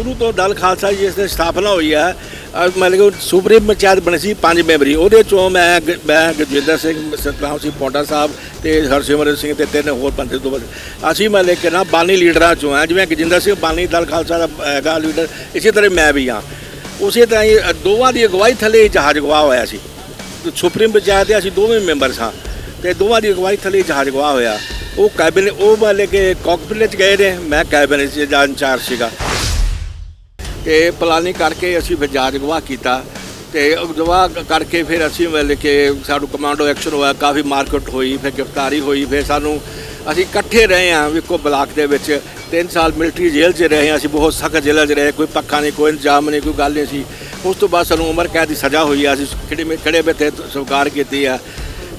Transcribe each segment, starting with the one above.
ਸ਼ੁਰੂ ਤੋਂ ਦਲ ਖਾਲਸਾ ਜੀ ਇਸ ਦੀ ਸਥਾਪਨਾ ਹੋਈ ਹੈ ਮਤਲਬ ਕਿ ਸੁਪਰੀਮ ਪੰਚਾਇਤ ਬਣੀ ਸੀ ਪੰਜ ਮੈਂਬਰੀ। ਉਹਦੇ ਚੋਂ ਮੈਂ ਮੈਂ ਗੁਰਜਿੰਦਰ ਸਿੰਘ, ਸਤਨਾਮ ਸਿੰਘ ਪੌਂਟਾ ਸਾਹਿਬ ਤੇ ਹਰਸਿਮਰਨ ਸਿੰਘ ਤੇ ਤਿੰਨ ਹੋਰ ਬੰਦੇ ਤੋਂ ਬਾਅਦ ਅਸੀਂ ਮਤਲਬ ਕਿ ਨਾ ਬਾਨੀ ਲੀਡਰਾਂ ਚੋਂ ਆ ਜਿਵੇਂ ਗਜਿੰਦਰ ਸਿੰਘ ਬਾਨੀ ਦਲ ਖਾਲਸਾ ਦਾ ਹੈਗਾ ਲੀਡਰ, ਇਸੇ ਤਰ੍ਹਾਂ ਮੈਂ ਵੀ ਹਾਂ। ਉਸੇ ਤਰ੍ਹਾਂ ਹੀ ਦੋਵਾਂ ਦੀ ਅਗਵਾਈ ਥੱਲੇ ਜਹਾਜ਼ ਅਗਵਾ ਹੋਇਆ ਸੀ। ਸੁਪਰੀਮ ਪੰਚਾਇਤ ਦੇ ਅਸੀਂ ਦੋਵੇਂ ਮੈਂਬਰ ਸਾਂ। ਤੇ ਦੋਵਾਂ ਦੀ ਅਗਵਾਈ ਥੱਲੇ ਜਹਾਜ਼ ਅਗਵਾ ਹੋਇਆ। ਉਹ ਕੈਬਨਿਟ, ਉਹ ਮਤਲਬ ਕਿ ਕਾਕਪਿਟ ਚ ਗਏ ਨੇ, ਮੈਂ ਕੈਬਨਿਟ ਚ ਜਾਂ ਇੰਚਾਰਜ ਸੀਗਾ। ਤੇ ਪਲਾਨਿੰਗ ਕਰਕੇ ਅਸੀਂ ਫਿਰ ਜਾਂਚ ਗਵਾਹ ਕੀਤਾ ਤੇ ਗਵਾਹ ਕਰਕੇ ਫਿਰ ਅਸੀਂ ਮਤਲਬ ਕਿ ਸਾਨੂੰ ਕਮਾਂਡੋ ਐਕਸ਼ਨ ਹੋਇਆ, ਕਾਫੀ ਮਾਰਕੀਟ ਹੋਈ, ਫਿਰ ਗ੍ਰਿਫਤਾਰੀ ਹੋਈ, ਫਿਰ ਸਾਨੂੰ ਅਸੀਂ ਇਕੱਠੇ ਰਹੇ ਹਾਂ ਇੱਕੋ ਬਲਾਕ ਦੇ ਵਿੱਚ। 3 ਸਾਲ ਮਿਲਟਰੀ ਜੇਲ੍ਹ 'ਚ ਰਹੇ ਹਾਂ, ਅਸੀਂ ਬਹੁਤ ਸਖਤ ਜੇਲ੍ਹ 'ਚ ਰਹੇ, ਕੋਈ ਪੱਖਾ ਨਹੀਂ, ਕੋਈ ਇੰਤਜ਼ਾਮ ਨਹੀਂ, ਕੋਈ ਗੱਲ ਨਹੀਂ ਸੀ। ਉਸ ਤੋਂ ਬਾਅਦ ਸਾਨੂੰ ਉਮਰ ਕੈਦ ਦੀ ਸਜ਼ਾ ਹੋਈ ਆ, ਅਸੀਂ ਖੜੇ ਮੇ ਖੜੇ ਬੈਠੇ ਸਵੀਕਾਰ ਕੀਤੀ ਆ।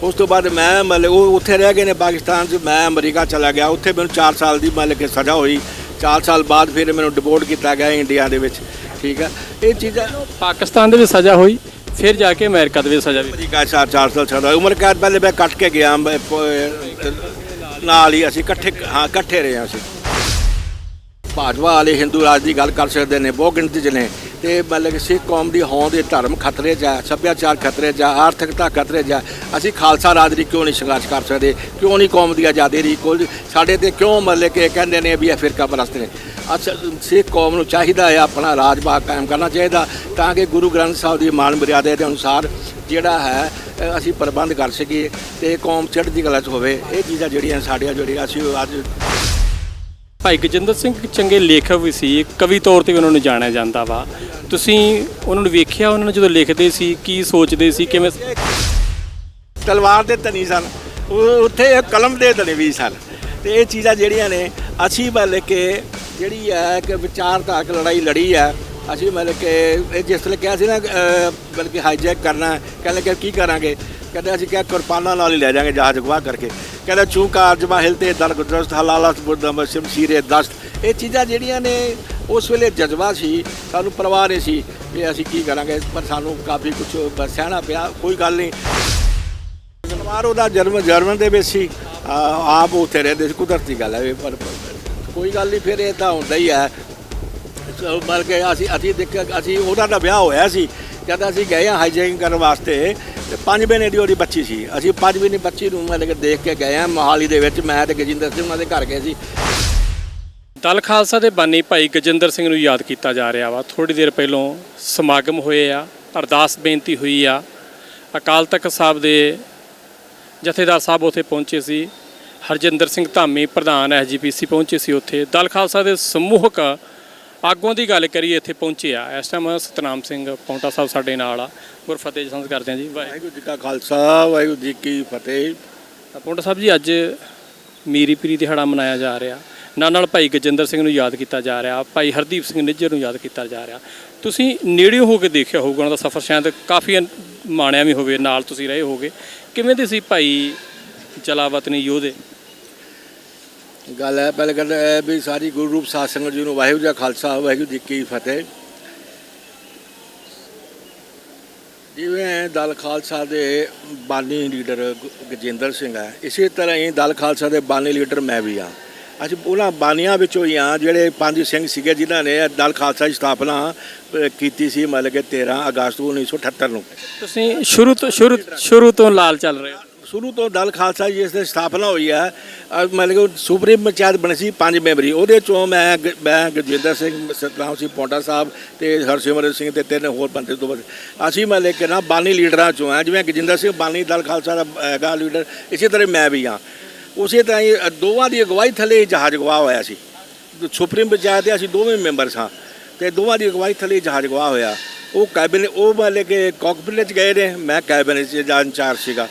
ਉਸ ਤੋਂ ਬਾਅਦ ਮੈਂ ਮਤਲਬ ਉਹ ਉੱਥੇ ਰਹਿ ਗਏ ਨੇ ਪਾਕਿਸਤਾਨ 'ਚ, ਮੈਂ ਅਮਰੀਕਾ ਚਲਾ ਗਿਆ, ਉੱਥੇ ਮੈਨੂੰ 4 ਸਾਲ ਦੀ ਮਤਲਬ ਕਿ ਸਜ਼ਾ ਹੋਈ। 4 ਸਾਲ ਬਾਅਦ ਫਿਰ ਮੈਨੂੰ ਡਿਪੋਰਟ ਕੀਤਾ ਗਿਆ ਇੰਡੀਆ ਦੇ ਵਿੱਚ ਠੀਕ ਹੈ ਇਹ ਚੀਜ਼ਾਂ ਪਾਕਿਸਤਾਨ ਦੇ ਵਿੱਚ ਸਜ਼ਾ ਹੋਈ ਫਿਰ ਜਾ ਕੇ ਅਮਰੀਕਾ ਦੇ ਵਿੱਚ ਸਜ਼ਾ ਵੀ ਅਮਰੀਕਾ 'ਚ ਚਾਰ ਚਾਰ ਸਾਲ ਸਜ਼ਾ। ਉਮਰ ਕੈਦ ਪਹਿਲੇ ਮੈਂ ਕੱਟ ਕੇ ਗਿਆ ਨਾਲ ਹੀ ਅਸੀਂ ਇਕੱਠੇ ਹਾਂ ਇਕੱਠੇ ਰਹੇ ਹਾਂ ਅਸੀਂ। ਭਾਜਪਾ ਵਾਲੇ ਹਿੰਦੂ ਰਾਜ ਦੀ ਗੱਲ ਕਰ ਸਕਦੇ ਨੇ ਬਹੁਤ ਗਿਣਤੀ 'ਚ ਨੇ। ਤੇ ਮਤਲਬ ਕਿ ਸਿੱਖ ਕੌਮ ਦੀ ਹੋਂਦ ਦੇ ਧਰਮ ਖਤਰੇ 'ਚ ਹੈ ਸੱਭਿਆਚਾਰ ਖਤਰੇ 'ਚ ਹੈ ਆਰਥਿਕਤਾ ਖਤਰੇ 'ਚ ਹੈ ਅਸੀਂ ਖਾਲਸਾ ਰਾਜ ਦੀ ਕਿਉਂ ਨਹੀਂ ਸੰਘਰਸ਼ ਕਰ ਸਕਦੇ? ਕਿਉਂ ਨਹੀਂ ਕੌਮ ਦੀ ਆਜ਼ਾਦੀ ਦੀ ਕੋਈ ਸਾਡੇ ਤੇ ਕਿਉਂ ਮਤਲਬ ਕਿ ਕਹਿੰਦੇ ਨੇ ਵੀ ਇਹ ਫਿਰਕਾ ਪ੍ਰਸਤ ਨੇ? ਅੱਛਾ ਸਿੱਖ ਕੌਮ ਨੂੰ ਚਾਹੀਦਾ ਹੈ ਆਪਣਾ ਰਾਜ ਬਾਗ ਕਾਇਮ ਕਰਨਾ ਚਾਹੀਦਾ ਤਾਂ ਕਿ ਗੁਰੂ ਗ੍ਰੰਥ ਸਾਹਿਬ ਦੀ ਮਾਨ ਮਰਿਆਦਾ ਦੇ ਅਨੁਸਾਰ ਜਿਹੜਾ ਹੈ ਅਸੀਂ ਪ੍ਰਬੰਧ ਕਰ ਸਕੀਏ ਤੇ ਕੌਮ ਚੜ੍ਹਦੀ ਕਲਾ 'ਚ ਹੋਵੇ। ਇਹ ਚੀਜ਼ਾਂ ਜਿਹੜੀਆਂ ਸਾਡੀਆਂ, ਜਿਹੜੀਆਂ ਅਸੀਂ ਅੱਜ ਭਾਈ ਗਜਿੰਦਰ ਸਿੰਘ ਇੱਕ ਚੰਗੇ ਲੇਖਕ ਵੀ ਸੀ ਕਵੀ ਤੌਰ ਤੇ ਵੀ ਉਹਨਾਂ ਨੂੰ ਜਾਣਿਆ ਜਾਂਦਾ ਵਾ। ਤੁਸੀਂ ਉਹਨਾਂ ਨੂੰ ਵੇਖਿਆ ਉਹਨਾਂ ਨੂੰ ਜਦੋਂ ਲਿਖਦੇ ਸੀ ਕੀ ਸੋਚਦੇ ਸੀ ਕਿਵੇਂ ਤਲਵਾਰ ਦੇ ਧਨੀ ਸਨ। ਉਹ ਉੱਥੇ ਇੱਕ ਕਲਮ ਦੇ ਧਨੀ ਵੀ ਸਨ। ਤੇ ਇਹ ਚੀਜ਼ਾਂ ਜਿਹੜੀਆਂ ਨੇ ਅਸੀਂ ਮਤਲਬ ਕਿ ਜਿਹੜੀ ਹੈ ਕਿ ਵਿਚਾਰਧਾਰਕ ਲੜਾਈ ਲੜੀ ਹੈ ਅਸੀਂ ਮਤਲਬ ਕਿ ਇਹ ਜਿਸ ਤਰ੍ਹਾਂ ਕਿਹਾ ਸੀ ਨਾ ਅਹ, ਬਲਕਿ ਹਾਈਜੈਕ ਕਰਨਾ ਕਹਿੰਦੇ ਕਿ ਕੀ ਕਰਾਂਗੇ? ਕਹਿੰਦੇ ਅਸੀਂ ਕਿਹਾ ਕੁਰਬਾਨਾਂ ਨਾਲ ਹੀ ਲੈ ਜਾਾਂਗੇ ਜਹਾਜ਼ ਅਗਵਾ ਕਰਕੇ। ਕਹਿੰਦਾ ਚੂ ਕਾਰਜ ਮਾਹਿਲ ਤੇ ਦਰ ਗੁਦਰਸਤ ਹਲਾਲਤ ਬੁਰਦਮ ਸ਼ਮਸ਼ੀਰੇ ਦਸਤ। ਇਹ ਚੀਜ਼ਾਂ ਜਿਹੜੀਆਂ ਨੇ, ਉਸ ਵੇਲੇ ਜਜ਼ਬਾ ਸੀ, ਸਾਨੂੰ ਪਰਵਾਹ ਨਹੀਂ ਸੀ ਵੀ ਅਸੀਂ ਕੀ ਕਰਾਂਗੇ, ਪਰ ਸਾਨੂੰ ਕਾਫੀ ਕੁਝ ਸਹਿਣਾ ਪਿਆ, ਕੋਈ ਗੱਲ ਨਹੀਂ। ਤਲਵਾਰ ਉਹਦਾ ਜਨਮ, ਜਰਮਨ ਦੇ ਵਿੱਚ ਸੀ। ਆਪ ਉੱਥੇ ਰਹਿੰਦੇ ਸੀ, ਕੁਦਰਤੀ ਗੱਲ ਹੈ ਇਹ, ਪਰ ਕੋਈ ਗੱਲ ਨਹੀਂ, ਫਿਰ ਇਹ ਤਾਂ ਹੁੰਦਾ ਹੀ ਹੈ। ਬਲਕਿ ਅਸੀਂ ਅਸੀਂ ਦੇਖਿਆ, ਅਸੀਂ ਉਹਦਾ ਤਾਂ ਵਿਆਹ ਹੋਇਆ ਸੀ। ਜਦ ਅਸੀਂ ਗਏ ਹਾਂ ਹਾਈਜੈਕਿੰਗ ਕਰਨ ਵਾਸਤੇ ਤੇ ਪੰਜ ਮਹੀਨੇ ਦੀ ਉਹਦੀ ਬੱਚੀ ਸੀ। ਅਸੀਂ ਪੰਜ ਮਹੀਨੇ ਬੱਚੀ ਨੂੰ ਮਤਲਬ ਦੇਖ ਕੇ ਗਏ ਹਾਂ ਮੋਹਾਲੀ ਦੇ ਵਿੱਚ। ਮੈਂ ਤੇ ਗਜਿੰਦਰ ਸਿੰਘ ਉਹਨਾਂ ਦੇ ਘਰ ਗਏ ਸੀ। ਦਲ ਖਾਲਸਾ ਦੇ ਬਾਨੀ ਭਾਈ ਗਜਿੰਦਰ ਸਿੰਘ ਨੂੰ ਯਾਦ ਕੀਤਾ ਜਾ ਰਿਹਾ ਵਾ। ਥੋੜੀ ਦੇਰ ਪਹਿਲਾਂ ਸਮਾਗਮ ਹੋਏ ਆ, ਅਰਦਾਸ ਬੇਨਤੀ ਹੋਈ ਆ। ਅਕਾਲ ਤਖਤ ਸਾਹਿਬ ਦੇ ਜਥੇਦਾਰ ਸਾਹਿਬ ਉੱਥੇ ਪਹੁੰਚੇ ਸੀ। ਹਰਜਿੰਦਰ ਸਿੰਘ ਧਾਮੀ ਪ੍ਰਧਾਨ ਐਸਜੀਪੀਸੀ ਪਹੁੰਚੇ ਸੀ ਉੱਥੇ। ਦਲ ਖਾਲਸਾ ਦੇ ਸਮੂਹਕ ਆਗੂਆਂ ਦੀ ਗੱਲ ਕਰੀਏ ਇੱਥੇ ਪਹੁੰਚੇ ਆ। ਇਸ ਟਾਈਮ ਸਤਨਾਮ ਸਿੰਘ ਪੌਂਟਾ ਸਾਹਿਬ ਸਾਡੇ ਨਾਲ ਆ। ਗੁਰਫਤਿਹ ਸੰਸ ਕਰਦੇ ਆ ਜੀ। ਵਾਹਿਗੁਰੂ ਜੀ ਕਾ ਖਾਲਸਾ ਵਾਹਿਗੁਰੂ ਜੀ ਕੀ ਫਤਿਹ। ਪੌਂਟਾ ਸਾਹਿਬ ਜੀ ਅੱਜ ਮੀਰੀ ਪੀਰੀ ਦਿਹਾੜਾ ਮਨਾਇਆ ਜਾ ਰਿਹਾ। ਨਾਲ ਨਾਲ ਭਾਈ ਗਜਿੰਦਰ ਸਿੰਘ ਨੂੰ ਯਾਦ ਕੀਤਾ ਜਾ ਰਿਹਾ। ਭਾਈ ਹਰਦੀਪ ਸਿੰਘ ਨਿੱਜਰ ਨੂੰ ਯਾਦ ਕੀਤਾ ਜਾ ਰਿਹਾ। ਤੁਸੀਂ ਨੇੜਿਓਂ ਹੋ ਕੇ ਦੇਖਿਆ ਹੋਊਗਾ ਉਹਨਾਂ ਦਾ ਸਫ਼ਰ ਸ਼ਾਇਦ ਕਾਫੀ ਮਾਣਿਆ ਵੀ ਹੋਵੇ ਨਾਲ ਤੁਸੀਂ ਰਹੇ ਹੋਗੇ। ਕਿਵੇਂ ਦੇ ਸੀ ਭਾਈ ਜਲਾਵਤਨੀ ਯੋਧੇ? ਗੱਲ ਹੈ, ਪਹਿਲੇ ਕਹਿੰਦਾ ਇਹ ਵੀ ਸਾਰੀ ਗੁਰੂ ਰੂਪ ਸਾਧ ਸੰਗਤ ਜੀ ਨੂੰ ਵਾਹਿਗੁਰੂ ਜੀ ਕਾ ਖਾਲਸਾ, ਵਾਹਿਗੁਰੂ ਜੀ ਕੀ ਫਤਿਹ। ਜਿਵੇਂ ਦਲ ਖਾਲਸਾ ਦੇ ਬਾਨੀ ਲੀਡਰ ਗ- ਗਜਿੰਦਰ ਸਿੰਘ ਹੈ, ਇਸੇ ਤਰ੍ਹਾਂ ਹੀ ਦਲ ਖਾਲਸਾ ਦੇ ਬਾਨੀ ਲੀਡਰ ਮੈਂ ਵੀ ਹਾਂ। ਅਸੀਂ ਉਹਨਾਂ ਬਾਨੀਆਂ ਵਿੱਚੋਂ ਹੀ ਹਾਂ, ਜਿਹੜੇ ਪੰਜ ਸਿੰਘ ਸੀਗੇ ਜਿਨ੍ਹਾਂ ਨੇ ਦਲ ਖਾਲਸਾ ਦੀ ਸਥਾਪਨਾ ਕੀਤੀ ਸੀ ਮਤਲਬ ਕਿ 13 ਅਗਸਤ 1978 ਨੂੰ। ਤੁਸੀਂ ਸ਼ੁਰੂ ਤੋਂ, ਸ਼ੁਰੂ ਸ਼ੁਰੂ ਤੋਂ ਲਾਲ ਚੱਲ ਰਹੇ ਹੋ। ਸ਼ੁਰੂ ਤੋਂ ਦਲ ਖਾਲਸਾ ਜੀ ਇਸ ਦੀ ਸਥਾਪਨਾ ਹੋਈ ਹੈ। ਮਤਲਬ ਕਿ ਸੁਪਰੀਮ ਪੰਚਾਇਤ ਬਣੀ ਸੀ ਪੰਜ ਮੈਂਬਰੀ। ਉਹਦੇ ਚੋਂ ਮੈਂ ਗ- ਮੈਂ ਗੁਰਜਿੰਦਰ ਸਿੰਘ, ਸਤਨਾਮ ਸਿੰਘ ਪੌਂਟਾ ਸਾਹਿਬ ਤੇ ਹਰਸਿਮਰਨ ਸਿੰਘ ਤੇ ਤਿੰਨ ਹੋਰ ਬੰਦੇ ਤੋਂ ਬਾਅਦ। ਅਸੀਂ ਮਤਲਬ ਕਿ ਨਾ ਬਾਨੀ ਲੀਡਰਾਂ ਚੋਂ ਆ, ਜਿਵੇਂ ਗਜਿੰਦਰ ਸਿੰਘ ਬਾਨੀ ਦਲ ਖਾਲਸਾ ਦਾ, ਹੈਗਾ ਲੀਡਰ, ਇਸੇ ਤਰ੍ਹਾਂ ਮੈਂ ਵੀ ਹਾਂ। ਉਸੇ ਤਰ੍ਹਾਂ ਹੀ ਦੋਵਾਂ ਦੀ ਅਗਵਾਈ ਥੱਲੇ ਹੀ ਜਹਾਜ਼ ਅਗਵਾ ਹੋਇਆ ਸੀ। ਸੁਪਰੀਮ ਪੰਚਾਇਤ ਦੇ ਅਸੀਂ ਦੋਵੇਂ ਮੈਂਬਰ ਸਾਂ। ਤੇ ਦੋਵਾਂ ਦੀ ਅਗਵਾਈ ਥੱਲੇ ਹੀ ਜਹਾਜ਼ ਅਗਵਾ ਹੋਇਆ। ਉਹ ਕੈਬਨਿਟ ਉਹ ਮਤਲਬ ਕਿ ਕਾਕਪਿਟ ਚ ਗਏ ਨੇ। ਮੈਂ ਕੈਬਨਿਟ ਚ ਜਾਂ ਇੰਚਾਰਜ ਸੀਗਾ।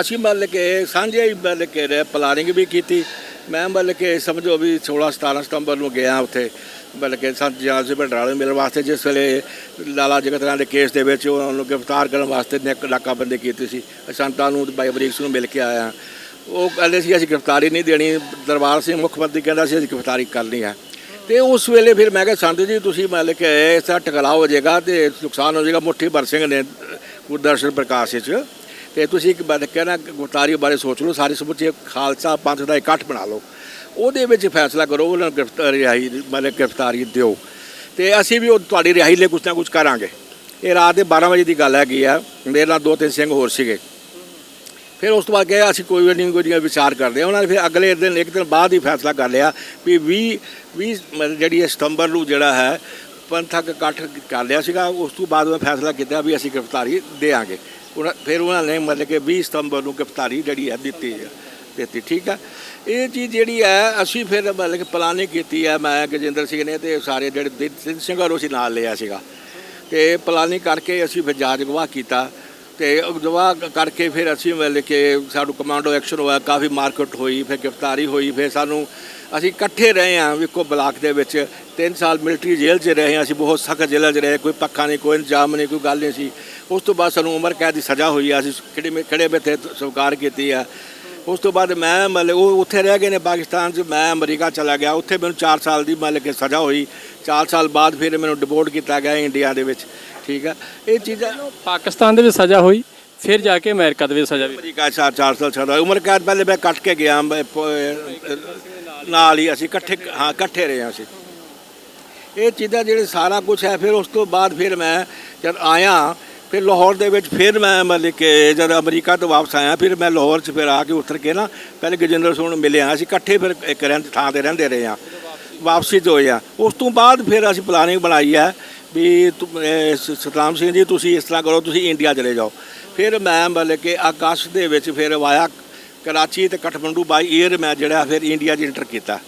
ਅਸੀਂ ਮਤਲਬ ਕਿ ਸਾਂਝੇ ਹੀ ਮਤਲਬ ਕਿ ਪਲਾਨਿੰਗ ਵੀ ਕੀਤੀ। ਮੈਂ ਮਤਲਬ ਕਿ ਸਮਝੋ ਵੀ 16 17 ਸਤੰਬਰ ਨੂੰ ਗਿਆ ਉੱਥੇ। ਮਤਲਬ ਕਿ ਸੰਤ ਜਾਲ ਸਿੰਘ ਭੰਡਰਾਲੇ ਮਿਲਣ ਵਾਸਤੇ ਜਿਸ ਵੇਲੇ ਲਾਲਾ ਜਗਤ ਰਾਮ ਦੇ ਕੇਸ ਦੇ ਵਿੱਚ ਉਹਨਾਂ ਨੂੰ ਗ੍ਰਿਫਤਾਰ ਕਰਨ ਵਾਸਤੇ ਨੇ ਨਾਕਾਬੰਦੀ ਕੀਤੀ ਸੀ। ਸੰਤਾਂ ਨੂੰ ਬਾਈ ਬਰੀਕ ਸਿੰਘ ਨੂੰ ਮਿਲ ਕੇ ਆਇਆ। ਉਹ ਕਹਿੰਦੇ ਸੀ, ਅਸੀਂ ਗ੍ਰਿਫਤਾਰੀ ਨਹੀਂ ਦੇਣੀ। ਦਰਬਾਰ ਸਿੰਘ ਮੁੱਖ ਮੰਤਰੀ ਕਹਿੰਦਾ ਸੀ, ਅਸੀਂ ਗ੍ਰਿਫਤਾਰੀ ਕਰਨੀ ਹੈ ਤੇ ਉਸ ਵੇਲੇ ਫਿਰ ਮੈਂ ਕਿਹਾ, ਸੰਤ ਜੀ, ਤੁਸੀਂ ਮਤਲਬ ਕਿ ਇਸ ਤਰ੍ਹਾਂ ਟਕਰਾਅ ਹੋ ਜਾਏਗਾ ਤੇ ਨੁਕਸਾਨ ਹੋ ਜਾਏਗਾ। ਮੁੱਠੀ ਭਰ ਸਿੰਘ ਨੇ ਗੁਰਦਰਸ਼ਨ ਪ੍ਰਕਾਸ਼ ਵਿੱਚ ਤੇ ਤੁਸੀਂ ਇੱਕ ਬਾਤ ਕਹਿਣਾ, ਗੁਰਤਾਰੀ ਬਾਰੇ ਸੋਚ ਲਓ, ਸਾਰੇ ਸਮੁੱਚੇ ਖਾਲਸਾ ਪੰਥ ਦਾ ਇਕੱਠ ਬਣਾ ਲਓ, ਉਹਦੇ ਵਿੱਚ ਫੈਸਲਾ ਕਰੋ, ਉਹਨਾਂ ਨੂੰ ਗ੍ਰਿਫਤਾਰੀ ਰਿਹਾਈ ਮਤਲਬ ਗ੍ਰਿਫਤਾਰੀ ਦਿਓ। ਤੇ ਅਸੀਂ ਵੀ ਉਹ ਤੁਹਾਡੀ ਰਿਹਾਈ ਲਈ ਕੁਛ ਨਾ ਕੁਛ ਕਰਾਂਗੇ। ਇਹ ਰਾਤ ਦੇ 12 ਵਜੇ ਦੀ ਗੱਲ ਹੈਗੀ ਆ, ਮੇਰੇ ਨਾਲ ਦੋ ਤਿੰਨ ਸਿੰਘ ਹੋਰ ਸੀਗੇ। ਫਿਰ ਉਸ ਤੋਂ ਬਾਅਦ ਕਿਹਾ, ਅਸੀਂ ਕੋਈ ਨਹੀਂ, ਕੋਈ ਵਿਚਾਰ ਕਰਦੇ ਹਾਂ। ਉਹਨਾਂ ਨੇ ਫਿਰ ਅਗਲੇ ਦਿਨ, ਇੱਕ ਦਿਨ ਬਾਅਦ ਹੀ ਫੈਸਲਾ ਕਰ ਲਿਆ ਵੀ 20 20 ਜਿਹੜੀ ਸਤੰਬਰ ਨੂੰ ਜਿਹੜਾ ਹੈ, ਪੰਥਕ ਇਕੱਠ ਕਰ ਲਿਆ ਸੀਗਾ। ਉਸ ਤੋਂ ਬਾਅਦ ਉਹ ਫੈਸਲਾ ਕੀਤਾ ਵੀ ਅਸੀਂ ਗ੍ਰਿਫਤਾਰੀ ਦੇਾਂਗੇ ਉਹਨਾਂ ਫਿਰ ਉਹਨਾਂ ਨੇ ਮਤਲਬ ਕਿ 20 ਸਤੰਬਰ ਨੂੰ ਗ੍ਰਿਫਤਾਰੀ ਜਿਹੜੀ ਹੈ ਦਿੱਤੀ ਹੈ, ਦਿੱਤੀ, ਠੀਕ ਹੈ? ਇਹ ਚੀਜ਼ ਜਿਹੜੀ ਹੈ, ਅਸੀਂ ਫਿਰ ਮਤਲਬ ਕਿ ਪਲਾਨਿੰਗ ਕੀਤੀ ਹੈ, ਮੈਂ, ਗਜਿੰਦਰ ਸਿੰਘ ਨੇ ਤੇ ਸਾਰੇ ਜਿਹੜੇ ਦਿਨ- ਸਿੰਘ ਸਿੰਘ ਹੋਰ ਅਸੀਂ ਨਾਲ ਲਿਆ ਸੀਗਾ। ਤੇ ਪਲਾਨਿੰਗ ਕਰਕੇ ਅਸੀਂ ਫਿਰ ਜਾਂਚ ਗਵਾਹ ਕੀਤਾ ਤੇ ਗਵਾਹ ਕਰਕੇ ਫਿਰ ਅਸੀਂ ਮਤਲਬ ਕਿ ਸਾਨੂੰ ਕਮਾਂਡੋ ਐਕਸ਼ਨ ਹੋਇਆ, ਕਾਫੀ ਮਾਰਕਟ ਹੋਈ, ਫਿਰ ਗ੍ਰਿਫਤਾਰੀ ਹੋਈ, ਫਿਰ ਸਾਨੂੰ ਅਸੀਂ ਇਕੱਠੇ ਰਹੇ ਹਾਂ ਇੱਕੋ ਬਲਾਕ ਦੇ ਵਿੱਚ। 3 ਸਾਲ ਮਿਲਟਰੀ ਜੇਲ੍ਹ 'ਚ ਰਹੇ ਹਾਂ ਅਸੀਂ ਬਹੁਤ ਸਖਤ ਜੇਲ੍ਹ 'ਚ ਰਹੇ ਕੋਈ ਪੱਖਾ ਨਹੀਂ ਕੋਈ ਇੰਤਜ਼ਾਮ ਨਹੀਂ ਕੋਈ ਗੱਲ ਨਹੀਂ ਸੀ। ਉਸ ਤੋਂ ਬਾਅਦ ਸਾਨੂੰ ਉਮਰ ਕੈਦ ਦੀ ਸਜ਼ਾ ਹੋਈ ਆ ਅਸੀਂ ਕਿਹੜੇ ਮੇ ਖੜੇ ਬੈਠੇ ਸਵੀਕਾਰ ਕੀਤੀ ਆ। ਉਸ ਤੋਂ ਬਾਅਦ ਮੈਂ ਮਤਲਬ ਉਹ ਉੱਥੇ ਰਹਿ ਗਏ ਨੇ ਪਾਕਿਸਤਾਨ 'ਚ ਮੈਂ ਅਮਰੀਕਾ ਚਲਾ ਗਿਆ। ਉੱਥੇ ਮੈਨੂੰ 4 ਸਾਲ ਦੀ ਮਤਲਬ ਕਿ ਸਜ਼ਾ ਹੋਈ। 4 ਸਾਲ ਬਾਅਦ ਫਿਰ ਮੈਨੂੰ ਡਿਪੋਰਟ ਕੀਤਾ ਗਿਆ ਇੰਡੀਆ ਦੇ ਵਿੱਚ। ਠੀਕ ਆ? ਇਹ ਚੀਜ਼ਾਂ ਪਾਕਿਸਤਾਨ ਦੇ ਵਿੱਚ ਸਜ਼ਾ ਹੋਈ ਫਿਰ ਜਾ ਕੇ ਅਮਰੀਕਾ ਦੇ ਵਿੱਚ ਸਜ਼ਾ ਵੀ ਅਮਰੀਕਾ 4 4 ਸਾਲ ਸਜ਼ਾ। ਉਮਰ ਕੈਦ ਪਹਿਲੇ ਮੈਂ ਕੱਟ ਕੇ ਗਿਆ ਨਾਲ ਹੀ ਅਸੀਂ ਇਕੱਠੇ ਹਾਂ, ਇਕੱਠੇ ਰਹੇ ਹਾਂ ਅਸੀਂ। ਇਹ ਚੀਜ਼ਾਂ ਜਿਹੜੇ ਸਾਰਾ ਕੁਝ ਹੈ, ਫਿਰ ਉਸ ਤੋਂ ਬਾਅਦ ਫਿਰ ਮੈਂ ਜਦ ਆਇਆ, ਫਿਰ ਲਾਹੌਰ ਦੇ ਵਿੱਚ ਫਿਰ ਮੈਂ ਮਤਲਬ ਕਿ ਜਦ ਅਮਰੀਕਾ ਤੋਂ ਵਾਪਸ ਆਇਆ, ਫਿਰ ਮੈਂ ਲਾਹੌਰ 'ਚ ਫਿਰ ਆ ਕੇ ਉਤਰ ਕੇ ਨਾ ਪਹਿਲੇ ਗਜਿੰਦਰ ਸਿੰਘ ਨੂੰ ਮਿਲਿਆ। ਅਸੀਂ ਇਕੱਠੇ ਫਿਰ ਇੱਕ ਰਹਿੰਦੇ, ਥਾਂ ਤੇ ਰਹਿੰਦੇ ਰਹੇ ਹਾਂ। ਵਾਪਸੀ ਤੋਂ ਹੋਏ ਆ ਉਸ ਤੋਂ ਬਾਅਦ ਫਿਰ ਅਸੀਂ ਪਲਾਨਿੰਗ ਬਣਾਈ ਹੈ ਵੀ ਸਤਨਾਮ ਸਿੰਘ ਜੀ, ਤੁਸੀਂ ਇਸ ਤਰ੍ਹਾਂ ਕਰੋ, ਤੁਸੀਂ ਇੰਡੀਆ ਚਲੇ ਜਾਓ। ਫਿਰ ਮੈਂ ਮਤਲਬ ਕਿ ਆਕਾਸ਼ ਦੇ ਵਿੱਚ ਫਿਰ ਵਾਇਆ ਕਰਾਚੀ ਤੇ ਕਠਮੰਡੂ ਬਾਈ 에ਅਰ ਮੈਂ ਜਿਹੜਾ ਫਿਰ ਇੰਡੀਆ 'ਚ ਇੰਟਰ ਕੀਤਾ।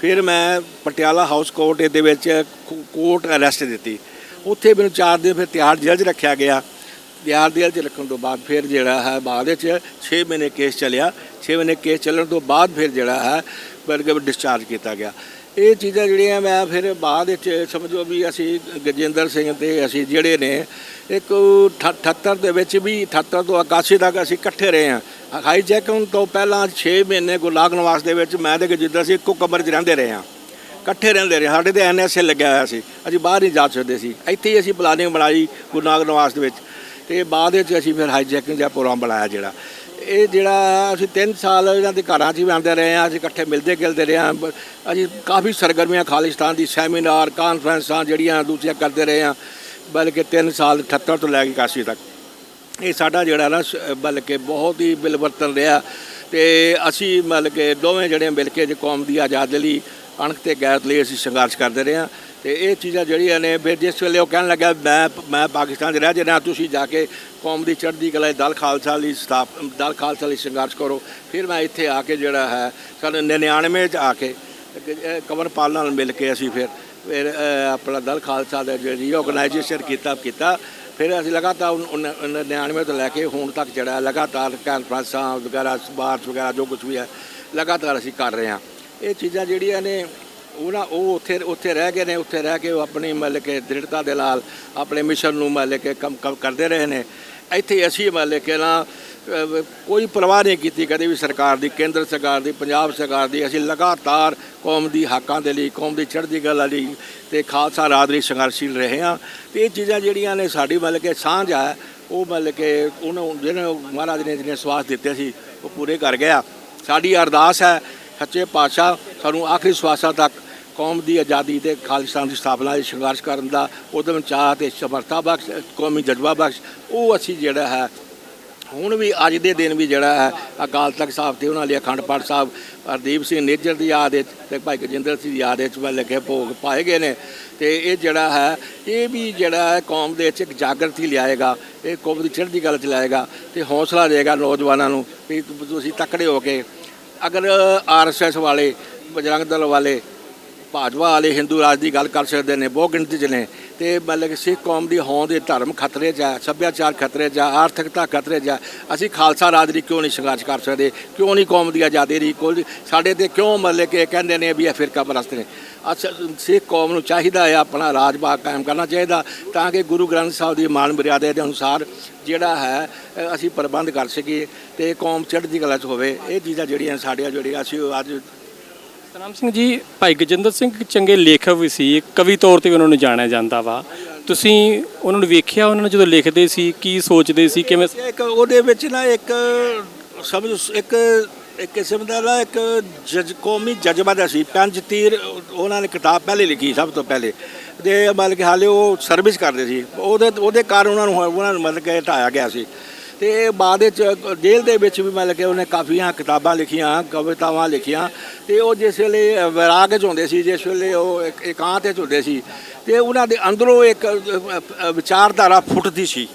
ਫਿਰ ਮੈਂ ਪਟਿਆਲਾ ਹਾਊਸ ਕੋਰਟ ਇਹਦੇ ਵਿੱਚ ਕੋਰਟ ਅਰੈਸਟ ਦਿੱਤੀ। ਉੱਥੇ ਮੈਨੂੰ 4 ਦਿਨ ਫਿਰ ਤਿਹਾੜ ਜੇਲ੍ਹ 'ਚ ਰੱਖਿਆ ਗਿਆ। ਤਿਹਾੜ ਜੇਲ੍ਹ 'ਚ ਰੱਖਣ ਤੋਂ ਬਾਅਦ ਫਿਰ ਜਿਹੜਾ ਹੈ ਬਾਅਦ ਵਿੱਚ 6 ਮਹੀਨੇ ਕੇਸ ਚੱਲਿਆ। 6 ਮਹੀਨੇ ਕੇਸ ਚੱਲਣ ਤੋਂ ਬਾਅਦ ਫਿਰ ਜਿਹੜਾ ਹੈ ਬਲਕਿ ਡਿਸਚਾਰਜ ਕੀਤਾ ਗਿਆ। ਇਹ ਚੀਜ਼ਾਂ ਜਿਹੜੀਆਂ ਮੈਂ ਫਿਰ ਬਾਅਦ ਵਿੱਚ ਸਮਝੋ ਵੀ ਅਸੀਂ ਗਜਿੰਦਰ ਸਿੰਘ ਤੇ ਅਸੀਂ ਜਿਹੜੇ ਨੇ, ਇੱਕ 78 ਦੇ ਵਿੱਚ ਵੀ 78 ਤੋਂ 81 ਤੱਕ ਅਸੀਂ ਇਕੱਠੇ ਰਹੇ ਹਾਂ। ਹਾਈ ਜੈਕਨ ਤੋਂ ਪਹਿਲਾਂ 6 ਮਹੀਨੇ ਗੁਲਾਗ ਨਿਵਾਸ ਦੇ ਵਿੱਚ ਮੈਂ ਤੇ ਗਜਿੰਦਰ ਸਿੰਘ ਇੱਕੋ ਕਮਰੇ 'ਚ ਰਹਿੰਦੇ ਰਹੇ ਹਾਂ। ਇਕੱਠੇ ਰਹਿੰਦੇ ਰਹੇ ਸਾਡੇ ਤੇ ਐਨਐਸਏ ਲੱਗਿਆ ਹੋਇਆ ਸੀ। ਅਸੀਂ ਬਾਹਰ ਨਹੀਂ ਜਾ ਸਕਦੇ ਸੀ। ਇੱਥੇ ਹੀ ਅਸੀਂ ਪਲਾਨਿੰਗ ਬਣਾਈ ਗੁਰਨਾਗ ਨਿਵਾਸ ਦੇ ਵਿੱਚ। ਤੇ ਬਾਅਦ ਵਿੱਚ ਅਸੀਂ ਫਿਰ ਹਾਈਜੈਕਿੰਗ ਦਾ ਪ੍ਰੋਗਰਾਮ ਬਣਾਇਆ ਜਿਹੜਾ। ਇਹ ਜਿਹੜਾ ਅਸੀਂ 3 ਸਾਲ ਇਹਨਾਂ ਦੇ ਘਰਾਂ 'ਚ ਵੀ ਆਉਂਦੇ ਰਹੇ ਹਾਂ, ਅਸੀਂ ਇਕੱਠੇ ਮਿਲਦੇ ਗਿਲਦੇ ਰਹੇ ਹਾਂ। ਅਸੀਂ ਕਾਫੀ ਸਰਗਰਮੀਆਂ ਖਾਲਿਸਤਾਨ ਦੀ ਸੈਮੀਨਾਰ, ਕਾਨਫਰੰਸਾਂ ਜਿਹੜੀਆਂ ਦੂਸਰੀਆਂ ਕਰਦੇ ਰਹੇ ਹਾਂ, ਬਲਕਿ 3 ਸਾਲ 78 ਤੋਂ ਲੈ ਕੇ 81 ਤੱਕ। ਇਹ ਸਾਡਾ ਜਿਹੜਾ ਨਾ ਸ- ਬਲਕਿ ਬਹੁਤ ਹੀ ਬਿਲਵਰਤਨ ਰਿਹਾ ਤੇ ਅਸੀਂ ਮਤਲਬ ਕਿ ਦੋਵੇਂ ਜਿਹੜੇ ਮਿਲ ਕੇ ਜੇ ਕੌਮ ਦੀ ਆਜ਼ਾਦੀ ਲਈ ਅਣਖ ਤੇ ਗੈਰਤ ਲਈ ਅਸੀਂ ਸੰਘਰਸ਼ ਕਰਦੇ ਰਹੇ ਹਾਂ। ਤੇ ਇਹ ਚੀਜ਼ਾਂ ਜਿਹੜੀਆਂ ਨੇ, ਫਿਰ ਜਿਸ ਵੇਲੇ ਉਹ ਕਹਿਣ ਲੱਗਾ ਮੈਂ ਮੈਂ ਪਾਕਿਸਤਾਨ 'ਚ ਰਹਿ ਜਾਣਾ ਤੁਸੀਂ ਜਾ ਕੇ ਕੌਮ ਦੀ ਚੜ੍ਹਦੀ ਕਲਾ ਦਲ ਖਾਲਸਾ ਲਈ ਸਥਾਪ, ਦਲ ਖਾਲਸਾ ਲਈ ਸੰਘਰਸ਼ ਕਰੋ। ਫਿਰ ਮੈਂ ਇੱਥੇ ਆ ਕੇ ਜਿਹੜਾ ਹੈ ਸਾਨੂੰ 99 'ਚ ਆ ਕੇ ਅਹ ਕਮਰਪਾਲ ਨਾਲ ਮਿਲ ਕੇ ਅਸੀਂ ਫਿਰ ਫਿਰ ਆਪਣਾ ਦਲ ਖਾਲਸਾ ਦਾ ਜਿਹੜੀ ਆਰਗੇਨਾਈਜੇਸ਼ਨ ਕੀਤਾ ਕੀਤਾ। ਫਿਰ ਅਸੀਂ ਲਗਾਤਾਰ ਉਨ- 99 ਤੋਂ ਲੈ ਕੇ ਹੁਣ ਤੱਕ ਜਿਹੜਾ ਲਗਾਤਾਰ ਕਾਨਫਰੰਸਾਂ ਵਗੈਰਾ ਸਬਾਰਸ ਵਗੈਰਾ, ਜੋ ਕੁਝ ਵੀ ਹੈ, ਲਗਾਤਾਰ ਅਸੀਂ ਕਰ ਰਹੇ ਹਾਂ। ਇਹ ਚੀਜ਼ਾਂ ਜਿਹੜੀਆਂ ਨੇ ਉਹਨਾਂ ਉਹ ਉੱਥੇ ਉੱਥੇ ਰਹਿ ਗਏ ਨੇ, ਉੱਥੇ ਰਹਿ ਕੇ ਉਹ ਆਪਣੀ ਮਤਲਬ ਕਿ ਦ੍ਰਿੜਤਾ ਦੇ ਨਾਲ ਆਪਣੇ ਮਿਸ਼ਨ ਨੂੰ ਮਤਲਬ ਕਿ ਕੰਮ ਕੰਮ ਕਰਦੇ ਰਹੇ ਨੇ। ਇੱਥੇ ਅਸੀਂ ਮਤਲਬ ਕਿ ਨਾ ਕੋਈ ਪਰਵਾਹ ਨਹੀਂ ਕੀਤੀ ਕਦੇ ਵੀ ਸਰਕਾਰ ਦੀ, ਕੇਂਦਰ ਸਰਕਾਰ ਦੀ, ਪੰਜਾਬ ਸਰਕਾਰ ਦੀ। ਅਸੀਂ ਲਗਾਤਾਰ ਕੌਮ ਦੀ ਹੱਕਾਂ ਦੇ ਲਈ, ਕੌਮ ਦੀ ਚੜ੍ਹਦੀ ਕਲਾ ਲਈ ਤੇ ਖਾਲਸਾ ਰਾਜ ਲਈ ਸੰਘਰਸ਼ੀਲ ਰਹੇ ਹਾਂ। ਤੇ ਇਹ ਚੀਜ਼ਾਂ ਜਿਹੜੀਆਂ ਨੇ, ਸਾਡੀ ਮਤਲਬ ਕਿ ਸਾਂਝ ਹੈ ਉਹ ਮਤਲਬ ਕਿ ਉਹਨੂੰ, ਜਿਹਨੇ ਮਹਾਰਾਜ ਨੇ, ਜਿਹਨੇ ਸਵਾਸ ਦਿੱਤੇ ਸੀ, ਉਹ ਪੂਰੇ ਕਰ ਗਿਆ। ਸਾਡੀ ਅਰਦਾਸ ਹੈ, ਸੱਚੇ ਪਾਤਸ਼ਾਹ, ਸਾਨੂੰ ਆਖਰੀ ਸਵਾਸਾਂ ਤੱਕ ਕੌਮ ਦੀ ਆਜ਼ਾਦੀ ਤੇ ਖਾਲਿਸਤਾਨ ਦੀ ਸਥਾਪਨਾ ਦੇ ਸੰਘਰਸ਼ ਕਰਨ ਦਾ ਉਦਮ ਚਾਹ ਤੇ ਸਮਰਥਾ ਬਖਸ਼, ਕੌਮੀ ਜਜ਼ਬਾ ਬਖਸ਼, ਉਹ ਅਸੀਂ ਜਿਹੜਾ ਹੈ, ਹੁਣ ਵੀ ਅੱਜ ਦੇ ਦਿਨ ਵੀ ਜਿਹੜਾ ਹੈ, ਅਕਾਲ ਤਖਤ ਸਾਹਿਬ ਤੇ ਉਹਨਾਂ ਲਈ ਅਖੰਡ ਪਾਠ ਸਾਹਿਬ, ਹਰਦੀਪ ਸਿੰਘ ਨੇਜਰ ਦੀ ਯਾਦ ਵਿੱਚ ਤੇ ਭਾਈ ਗਜਿੰਦਰ ਸਿੰਘ ਦੀ ਯਾਦ ਵਿੱਚ ਮੈਂ ਲਿਖੇ ਭੋਗ ਪਾਏ ਗਏ ਨੇ। ਤੇ ਇਹ ਜਿਹੜਾ ਹੈ, ਇਹ ਵੀ ਜਿਹੜਾ ਹੈ, ਕੌਮ ਦੇ ਵਿੱਚ ਇੱਕ ਜਾਗਰਤੀ ਲਿਆਏਗਾ, ਇਹ ਕੌਮ ਦੀ ਚੜ੍ਹਦੀ ਕਲਾ ਚ ਲਾਏਗਾ ਤੇ ਹੌਸਲਾ ਦੇਗਾ ਨੌਜਵਾਨਾਂ ਨੂੰ ਵੀ ਤੁਸੀਂ ਤਕੜੇ ਹੋ ਕੇ। ਅਗਰ ਆਰਐਸਐਸ ਵਾਲੇ, ਬਜਰੰਗ ਦਲ ਵਾਲੇ ਭਾਜਪਾ ਵਾਲੇ ਹਿੰਦੂ ਰਾਜ ਦੀ ਗੱਲ ਕਰ ਸਕਦੇ ਨੇ, ਬਹੁਤ ਗਿਣਤੀ 'ਚ ਨੇ। ਤੇ ਮਤਲਬ ਕਿ ਸਿੱਖ ਕੌਮ ਦੀ ਹੋਂਦ ਦੇ ਧਰਮ ਖਤਰੇ 'ਚ ਆ, ਸੱਭਿਆਚਾਰ ਖਤਰੇ 'ਚ ਹੈ ਆਰਥਿਕਤਾ ਖਤਰੇ 'ਚ ਆ। ਅਸੀਂ ਖਾਲਸਾ ਰਾਜ ਦੀ ਕਿਉਂ ਨਹੀਂ ਸੰਘਰਸ਼ ਕਰ ਸਕਦੇ? ਕਿਉਂ ਨਹੀਂ ਕੌਮ ਦੀ ਆਜ਼ਾਦੀ ਦੀ ਕੋਈ ਸਾਡੇ ਤੇ ਕਿਉਂ ਮਤਲਬ ਕਿ ਕਹਿੰਦੇ ਨੇ ਵੀ ਇਹ ਫਿਰਕਾ ਪ੍ਰਸਤ ਨੇ? ਅੱਛਾ ਸਿੱਖ ਕੌਮ ਨੂੰ ਚਾਹੀਦਾ ਹੈ ਆਪਣਾ ਰਾਜ ਭਾਗ ਕਾਇਮ ਕਰਨਾ ਚਾਹੀਦਾ ਤਾਂ ਕਿ ਗੁਰੂ ਗ੍ਰੰਥ ਸਾਹਿਬ ਦੀ ਮਾਨ ਮਰਿਆਦਾ ਦੇ ਅਨੁਸਾਰ ਜਿਹੜਾ ਹੈ ਅਸੀਂ ਪ੍ਰਬੰਧ ਕਰ ਸਕੀਏ ਤੇ ਕੌਮ ਚੜ੍ਹਦੀ ਕਲਾ 'ਚ ਹੋਵੇ। ਇਹ ਚੀਜ਼ਾਂ ਜਿਹੜੀਆਂ ਸਾਡੀਆਂ ਜਿਹੜੀਆਂ ਅਸੀਂ ਉਹ ਅੱਜ ਸਤਨਾਮ ਸਿੰਘ ਜੀ, ਭਾਈ ਗਜਿੰਦਰ ਸਿੰਘ ਇੱਕ ਚੰਗੇ ਲੇਖਕ ਵੀ ਸੀ ਕਵੀ ਤੌਰ ਤੇ ਵੀ ਉਹਨਾਂ ਨੂੰ ਜਾਣਿਆ ਜਾਂਦਾ ਵਾ। ਤੁਸੀਂ ਉਹਨਾਂ ਨੂੰ ਵੇਖਿਆ, ਉਹਨਾਂ ਨੂੰ ਜਦੋਂ ਲਿਖਦੇ ਸੀ, ਕੀ ਸੋਚਦੇ ਸੀ, ਕਿਵੇਂ ਇੱਕ ਉਹਦੇ ਵਿੱਚ ਨਾ ਇੱਕ ਸਮਝ, ਇੱਕ ਇੱਕ ਕਿਸਮ ਦਾ ਨਾ ਇੱਕ ਜਜ, ਕੌਮੀ ਜਜ਼ਬਾ ਦਾ ਸੀ। ਪੰਜ ਤੀਰ ਉਹਨਾਂ ਨੇ ਕਿਤਾਬ ਪਹਿਲੇ ਲਿਖੀ, ਸਭ ਤੋਂ ਪਹਿਲੇ। ਦੇ ਮਤਲਬ ਕਿ ਹਾਲੇ ਉਹ ਸਰਵਿਸ ਕਰਦੇ ਸੀ। ਉਹਦੇ ਉਹਦੇ ਕਾਰਨ ਉਹਨਾਂ ਨੂੰ ਉਹਨਾਂ ਨੂੰ ਮਤਲਬ ਕਿ ਹਟਾਇਆ ਗਿਆ ਸੀ। ਤੇ ਬਾਅਦ ਵਿੱਚ, ਜੇਲ੍ਹ ਦੇ ਵਿੱਚ ਵੀ ਮਤਲਬ ਕਿ ਉਹਨੇ ਕਾਫੀਆਂ, ਕਿਤਾਬਾਂ ਲਿਖੀਆਂ, ਕਵਿਤਾਵਾਂ ਲਿਖੀਆਂ। ਤੇ ਉਹ ਜਿਸ ਵੇਲੇ ਵਿਰਾਗ 'ਚ ਹੁੰਦੇ ਸੀ, ਜਿਸ ਵੇਲੇ ਉਹ ਇੱਕ ਇਕਾਂਤ 'ਚ ਹੁੰਦੇ ਸੀ, ਤੇ ਉਹਨਾਂ ਦੇ ਅੰਦਰੋਂ ਇੱਕ ਵਿਚਾਰਧਾਰਾ ਫੁੱਟਦੀ ਸੀ।